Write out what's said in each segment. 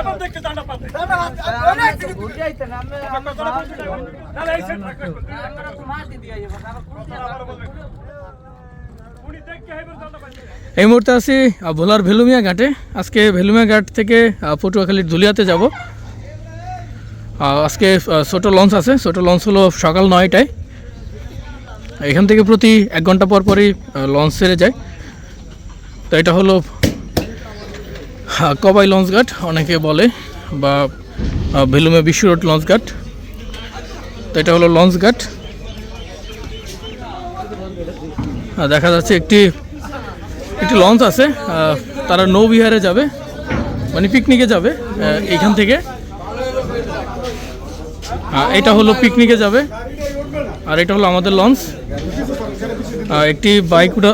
এখন দেখতে দাঁড়া এই মুহূর্তে আছি ভোলার ভেলুমিয়া ঘাটে আজকে ভেলুমিয়া ঘাট থেকে পটুয়াখালীর ধুলিয়াতে যাব আজকে ছোট লঞ্চ আছে ছোট লঞ্চ হলো সকাল নয়টায় এখান থেকে প্রতি এক ঘণ্টা পর পরই লঞ্চ ছেড়ে যায় তো এটা হলো কবাই লঞ্চ ঘাট অনেকে বলে বা ভেলুমে বিশ্ব রোড লঞ্চ ঘাট। তো এটা হলো লঞ্চ ঘাট। আহ, দেখা যাচ্ছে একটি একটি লঞ্চ আছে তারা নৌবিহারে যাবে মানে পিকনিকে যাবে আহ, এইখান থেকে। এটা হলো পিকনিকে যাবে আর এটা হলো আমাদের লঞ্চ। একটি বাইক উঠা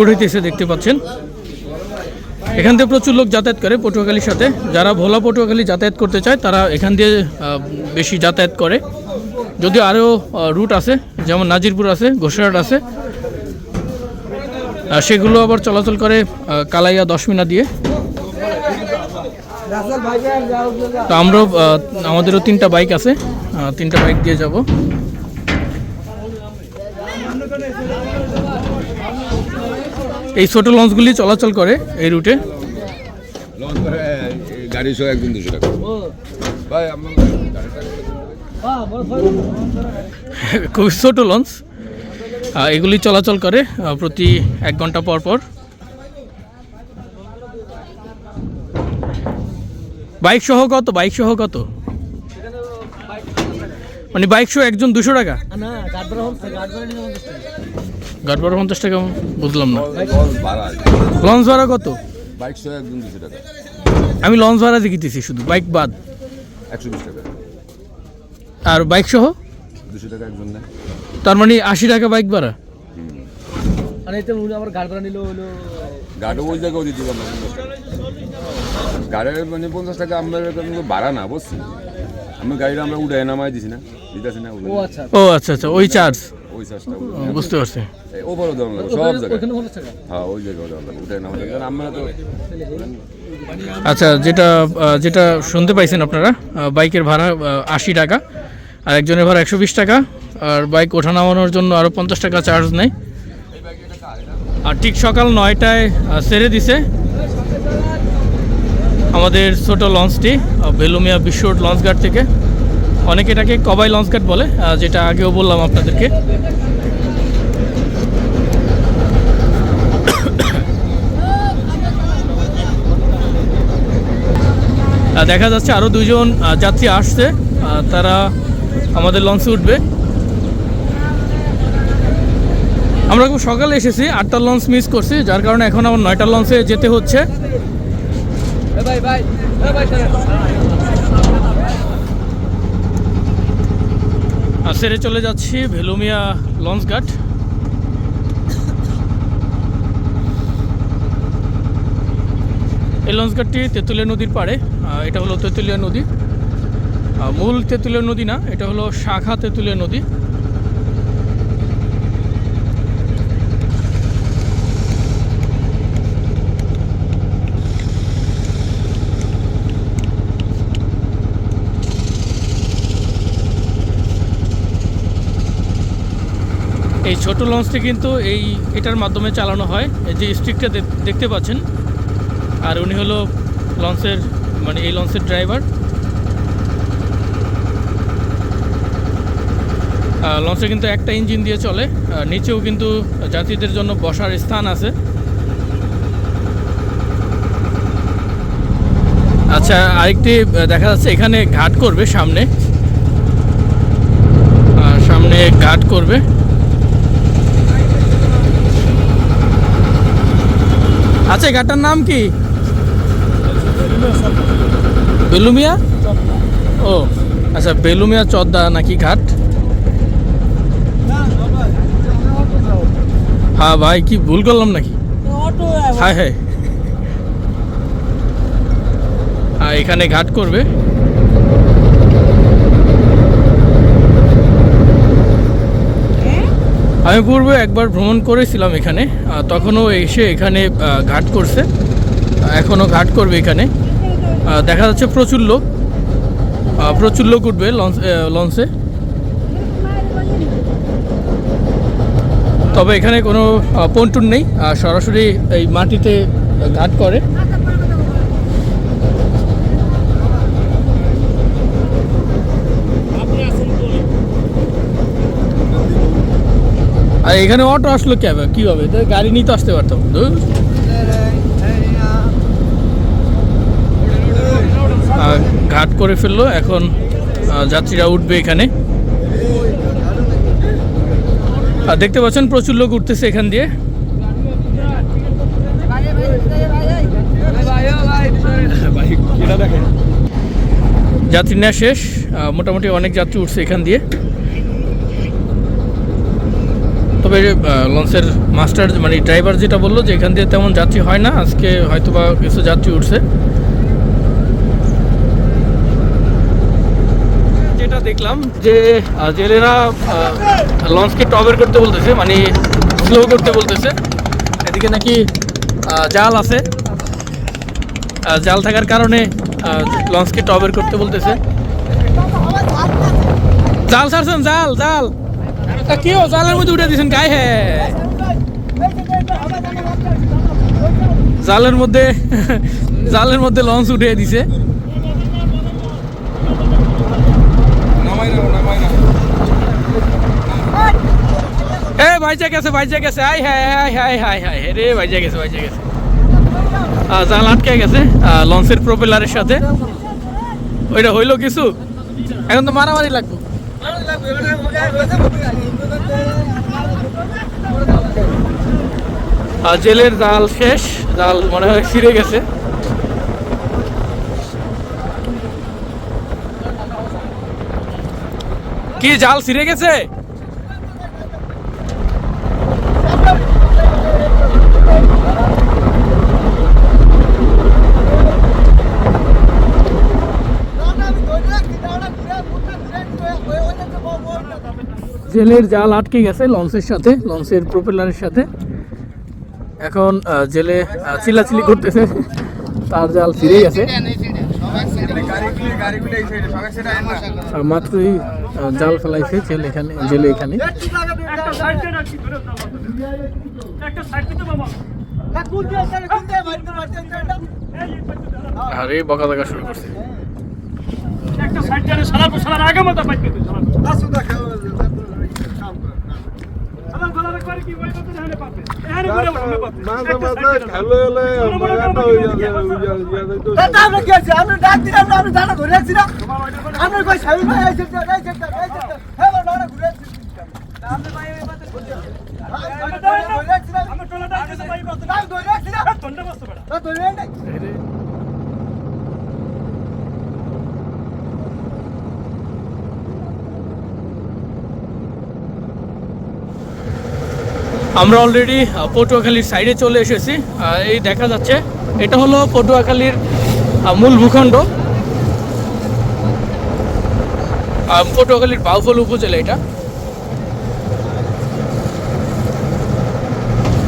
উঠাইতেছে দেখতে পাচ্ছেন। এখান থেকে প্রচুর লোক যাতায়াত করে পটুয়াখালীর সাথে। যারা ভোলা পটুয়াখালী যাতায়াত করতে চায়, তারা এখান দিয়ে বেশি যাতায়াত করে। যদিও আরও রুট আছে, যেমন নাজিরপুর আছে, ঘোষারহাট আছে। সেগুলো আবার চলাচল করে কালাইয়া দশমিনা দিয়ে। তো আমরাও আমাদেরও তিনটা বাইক আছে। তিনটা বাইক দিয়ে যাব। এই ছোট লঞ্চগুলি চলাচল করে এই রুটে। লঞ্চ করে গাড়ি সহ একজন দুশো টাকা। ভাই খুবই ছোট লঞ্চ। এগুলি চলাচল করে প্রতি এক ঘণ্টা পর পর। বাইক সহ কত? বাইক সহ কত? মানে বাইক সহ একজন দুশো টাকা? গাড় বারো পঞ্চাশ টাকা। বুঝলাম না। লঞ্চ ভাড়া লঞ্চ ভাড়া কত? বাইক সহ একজন দুশো টাকা। আমি লঞ্চ ভাড়া দেখিতেছি শুধু বাইক বাদ। একশো বিশ টাকা। আর বাইক সহ? দুশো টাকা একজন নেয়। তার মানে আশি টাকা বাইক ভাড়া? গাড়ি ওই জায়গাও দিতে পারব গাড়ির মানে পঞ্চাশ টাকা আমরা ভাড়া না বুঝছি আমি গাড়িটা আমরা উঠে নামাই দিছি না দিতেছি না ও আচ্ছা ও আচ্ছা আচ্ছা ওই চার্জ ওই চাষটা বুঝতে পারছি। ওপরও দেওয়া লাগবে সব জায়গায়। হ্যাঁ ওই জায়গায় দেওয়া লাগবে উঠে নামাই কারণ আমরা তো আচ্ছা যেটা যেটা শুনতে পাইছেন আপনারা বাইকের ভাড়া আশি টাকা আর একজনের ভাড়া একশো বিশ টাকা আর বাইক ওঠা নামানোর জন্য আরও পঞ্চাশ টাকা চার্জ নেয়। আর ঠিক সকাল নয়টায় ছেড়ে দিছে আমাদের ছোট লঞ্চটি বেলুমিয়া বিশ্ব লঞ্চ ঘাট থেকে। অনেকে এটাকে কবাই লঞ্চ ঘাট বলে যেটা আগেও বললাম আপনাদেরকে। দেখা যাচ্ছে আরও দুজন যাত্রী আসছে তারা আমাদের লঞ্চে উঠবে। আমরা খুব সকালে এসেছি, আটটার লঞ্চ মিস করছি, যার কারণে এখন আমার নয়টার লঞ্চে যেতে হচ্ছে। সেরে। চলে যাচ্ছি ভেলুমিয়া লঞ্চ ঘাট। এই লঞ্চ ঘাটটি তেঁতুলিয়া নদীর পাড়ে। এটা হলো তেঁতুলিয়া নদী। মূল তেঁতুলিয়া নদী না, এটা হলো শাখা তেঁতুলিয়া নদী। এই ছোট লঞ্চটি কিন্তু এই এটার মাধ্যমে চালানো হয়। এই যে স্টিকটা দেখতে পাচ্ছেন, আর উনি হলো লঞ্চের মানে এই লঞ্চের ড্রাইভার লঞ্চে কিন্তু একটা ইঞ্জিন দিয়ে চলে নিচেও কিন্তু যাত্রীদের জন্য বসার স্থান আছে। আচ্ছা আরেকটি দেখা যাচ্ছে এখানে ঘাট করবে সামনে। সামনে ঘাট করবে। আচ্ছা এই ঘাটটার নাম কি? বেলুমিয়া ও আচ্ছা বেলুমিয়া চদ্দা নাকি ঘাট? হ্যাঁ ভাই, কি ভুল করলাম নাকি? হ্যাঁ হ্যাঁ। হ্যাঁ এখানে ঘাট করবে। আমি পূর্বে একবার ভ্রমণ করেছিলাম এখানে তখনও এসে এখানে ঘাট করছে। এখনও ঘাট করবে এখানে। দেখা যাচ্ছে প্রচুর লোক। প্রচুর লোক উঠবে লঞ্চ লঞ্চে। তবে এখানে কোনো পন্টুন নেই। সরাসরি এই মাটিতে ঘাট করে। আর এখানে অটো আসলো কি হবে কি হবে? তো গাড়ি নিয়ে তো আসতে পারতাম ঘাট করে ফেলল, এখন যাত্রীরা উঠবে এখানে। আর দেখতে পাচ্ছেন, প্রচুর লোক উঠতেছে এখান দিয়ে। যাত্রী নেওয়া শেষ মোটামুটি অনেক যাত্রী উঠছে এখান দিয়ে। তবে লঞ্চের মাস্টার মানে ড্রাইভার যেটা বলল যে এখান দিয়ে তেমন যাত্রী হয় না, আজকে হয়তো বা কিছু যাত্রী উঠছে। যেটা দেখলাম যে জেলেরা লঞ্চকে টবের করতে বলতেছে মানে স্লো করতে বলতেছে। এদিকে নাকি জাল আছে। জাল থাকার কারণে লঞ্চকে টবের করতে বলতেছে। জাল ছাড়ছেন, জাল জাল। জালের মধ্যে উঠে দিয়েছেন গায়ে জালের মধ্যে জালের মধ্যে লঞ্চ উঠে দিছে। এ গেছে গেছে। গেছে গেছে। জাল আটকে গেছে লঞ্চের প্রপেলারের সাথে। ওইটা হইল কিছু? এখন তো মারামারি লাগবে। জেলের জাল শেষ জাল মনে হয় ছিঁড়ে গেছে। কি জাল ছিঁড়ে গেছে? জেলের জাল আটকে গেছে লঞ্চের সাথে লঞ্চের প্রপেলারের সাথে। এখন জেলে আহ, চিল্লাচিল্লি করতেছে তার জাল ছিঁড়ে গেছে। মাত্রই জাল ফেলাইছে জেল এখানে জেলে এখানে। আর বকা দেখা শুরু করছে। একটা সাইড দিয়ে সারা সারা আগে মতো পাইতে তুই সারা সারা সারা করে কি ওই তো জানে পাবে এখানে করে উঠবে পাবে মাঝে মাঝে খেলে এলে মারাটা হয়ে যাবে আমরা আছে? আমরা ডাক দিলাম আমরা জানা ধরে আছি না? আমরা কই সাইল ভাই আইছে তো আইছে তো আইছে তো হ্যাঁ বড় ঘুরে আছি। আমরা ভাই এই বলছি আমরা ধরে আছি না? আমরা টোলাটা আছে ভাই কত না ধরে আছি না? বসতে পারে না আমরা অলরেডি পটুয়াখালীর সাইডে চলে এসেছি। এই দেখা যাচ্ছে, এটা হলো পটুয়াখালীর মূল ভূখণ্ড। পটুয়াখালীর বাউফল উপজেলা এটা।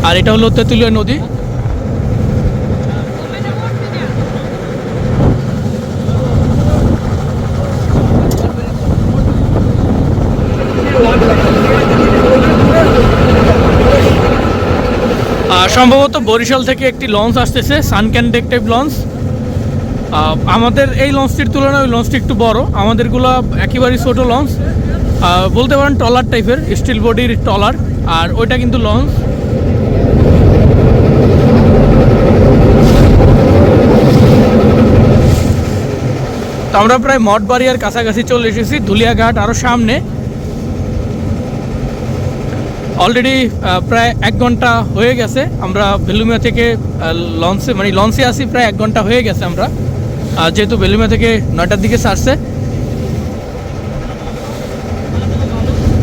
আর এটা হলো তেঁতুলিয়া নদী। সম্ভবত বরিশাল থেকে একটি লঞ্চ আসতেছে সানক্যান ডেকটাইপ লঞ্চ। আমাদের এই লঞ্চটির তুলনায় ওই লঞ্চটি একটু বড়। আমাদেরগুলো একেবারেই ছোট লঞ্চ। বলতে পারেন টলার টাইপের, স্টিল বডির টলার আর ওইটা কিন্তু লঞ্চ। তো আমরা প্রায় মঠবাড়িয়ার কাছাকাছি চলে এসেছি, ধুলিয়াঘাট আরও সামনে। অলরেডি প্রায় এক ঘণ্টা হয়ে গেছে। আমরা বেলুমিয়া থেকে লঞ্চে মানে লঞ্চে আসি প্রায় এক ঘণ্টা হয়ে গেছে আমরা। যেহেতু বেলুমিয়া থেকে নয়টার দিকে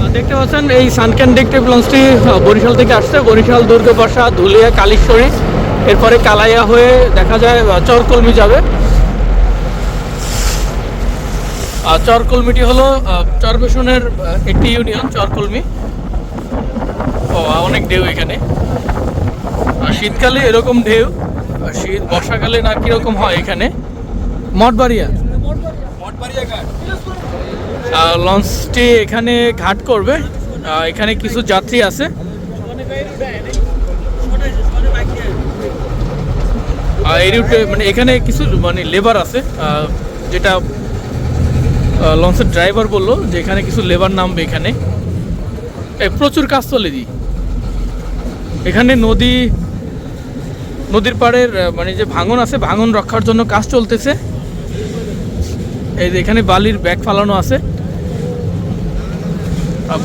আহ, দেখতে পাচ্ছেন এই সানক্যান ডেকটিভ লঞ্চটি বরিশাল থেকে আসছে। বরিশাল দুর্গপাশা ধুলিয়া কালীশ্বরী। এরপরে কালাইয়া হয়ে দেখা যায় চরকলমি যাবে। চরকলমিটি হলো চরবেশনের একটি ইউনিয়ন চরকলমি। ও অনেক ঢেউ এখানে। আর শীতকালে এরকম ঢেউ আর শীত বর্ষাকালে না কীরকম হয় এখানে? মঠবাড়িয়া। লঞ্চটি এখানে ঘাট করবে। এখানে কিছু যাত্রী আছে। এই রুটে মানে এখানে কিছু মানে লেবার আছে। যেটা লঞ্চের ড্রাইভার বলল যে এখানে কিছু লেবার নামবে এখানে। প্রচুর কাজ চলে দি এখানে নদী, নদীর পাড়ের মানে যে ভাঙন আছে, ভাঙন রক্ষার জন্য কাজ চলতেছে। এই যে এখানে বালির ব্যাগ ফালানো আছে।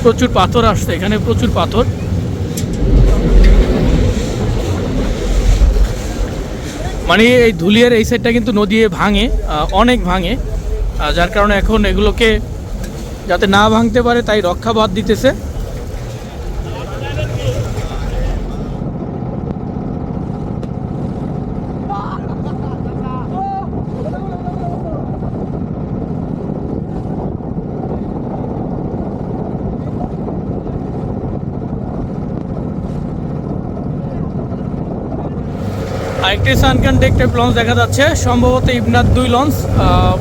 প্রচুর পাথর আসছে এখানে, প্রচুর পাথর। মানে এই ধুলিয়ার এই সাইডটা কিন্তু নদী ভাঙে অনেক ভাঙে। যার কারণে এখন এগুলোকে যাতে না ভাঙতে পারে, তাই রক্ষা বাদ দিতেছে। আরেকটি সানকান ডেক টাইপ লঞ্চ দেখা যাচ্ছে। সম্ভবত ইবনাথ দুই লঞ্চ।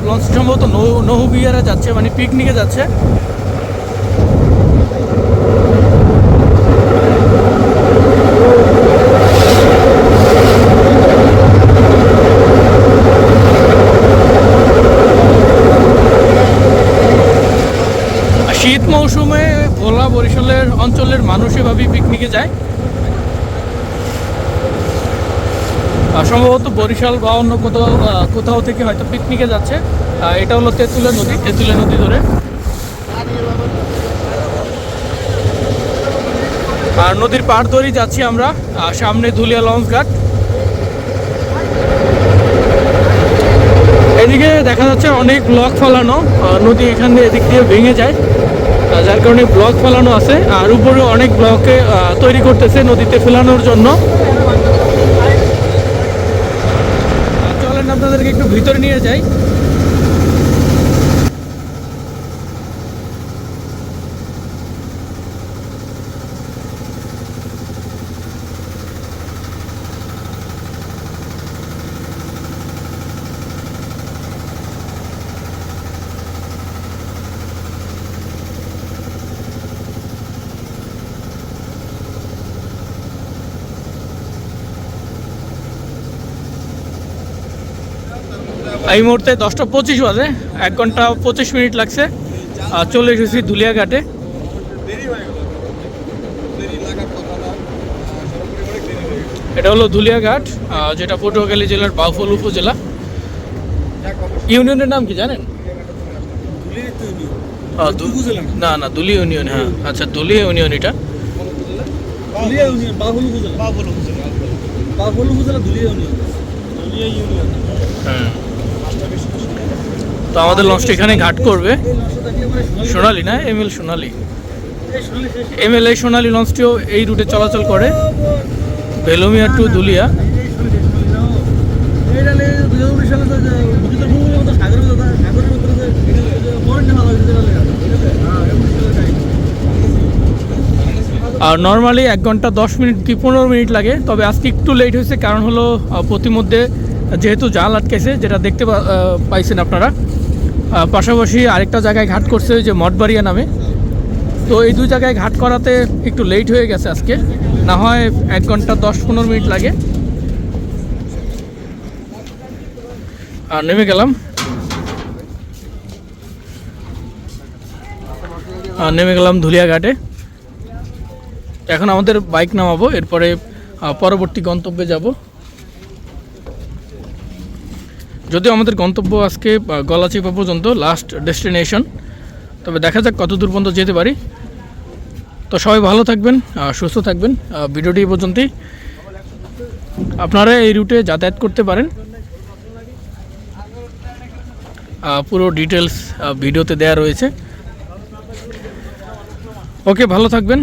লঞ্চ সম্ভবত নৌ- নৌবিহারে যাচ্ছে মানে পিকনিকে যাচ্ছে। শীত মৌসুমে ভোলা বরিশালের অঞ্চলের মানুষ এভাবেই পিকনিকে যায়। সম্ভবত বরিশাল বা অন্য কোথাও কোথাও থেকে হয়তো পিকনিকে যাচ্ছে। এটা হলো তেঁতুলিয়া নদী তেঁতুলিয়া নদী ধরে। আর নদীর পাড় ধরেই যাচ্ছি আমরা সামনে ধুলিয়া লঞ্চ ঘাট। এদিকে দেখা যাচ্ছে অনেক ব্লক ফলানো নদী এখান দিয়ে এদিক দিয়ে ভেঙে যায়। যার কারণে ব্লক ফলানো আছে, আর উপরে অনেক ব্লকে তৈরি করতেছে নদীতে ফেলানোর জন্য চলেন আপনাদেরকে একটু ভিতরে নিয়ে যাই। এই মুহূর্তে দশটা পঁচিশ বাজে। এক ঘণ্টা পঁচিশ মিনিট লাগছে। আর চলে এসেছি দুলিয়া ঘাটে এটা হলো দুলিয়া ঘাট যেটা পটুয়াখালী জেলার বাউফল উপজেলা। ইউনিয়নের নাম কি জানেন? না না দুলি ইউনিয়ন হ্যাঁ। আচ্ছা দুলিয়া ইউনিয়ন এটা। হ্যাঁ। তো আমাদের লঞ্চটা এখানে ঘাট করবে। সোনালি না? এম এল সোনালি। এম এল এই সোনালি লঞ্চটিও এই রুটে চলাচল করে। বেলুমিয়া টু দুলিয়া। আর নর্মালি এক ঘণ্টা দশ মিনিট কি পনেরো মিনিট লাগে, তবে আজকে একটু লেট হয়েছে, কারণ হলো প্রতিমধ্যে যেহেতু জাল আটকেছে, যেটা দেখতে পাইছেন আপনারা। পাশাপাশি আরেকটা জায়গায় ঘাট করছে ওই যে মঠবাড়িয়া নামে। তো এই দুই জায়গায় ঘাট করাতে একটু লেট হয়ে গেছে আজকে। না হয় এক ঘণ্টা দশ পনেরো মিনিট লাগে। আর নেমে গেলাম। আর নেমে গেলাম ধুলিয়া ঘাটে এখন আমাদের বাইক নামাবো, এরপরে পরবর্তী গন্তব্যে যাব। যদিও আমাদের গন্তব্য আজকে গলাচিপা পর্যন্ত লাস্ট ডেস্টিনেশন তবে দেখা যাক কত দূর পর্যন্ত যেতে পারি। তো সবাই ভালো থাকবেন সুস্থ থাকবেন। ভিডিওটি এই পর্যন্তই। আপনারা এই রুটে যাতায়াত করতে পারেন। পুরো ডিটেলস ভিডিওতে দেয়া রয়েছে। ওকে, ভালো থাকবেন।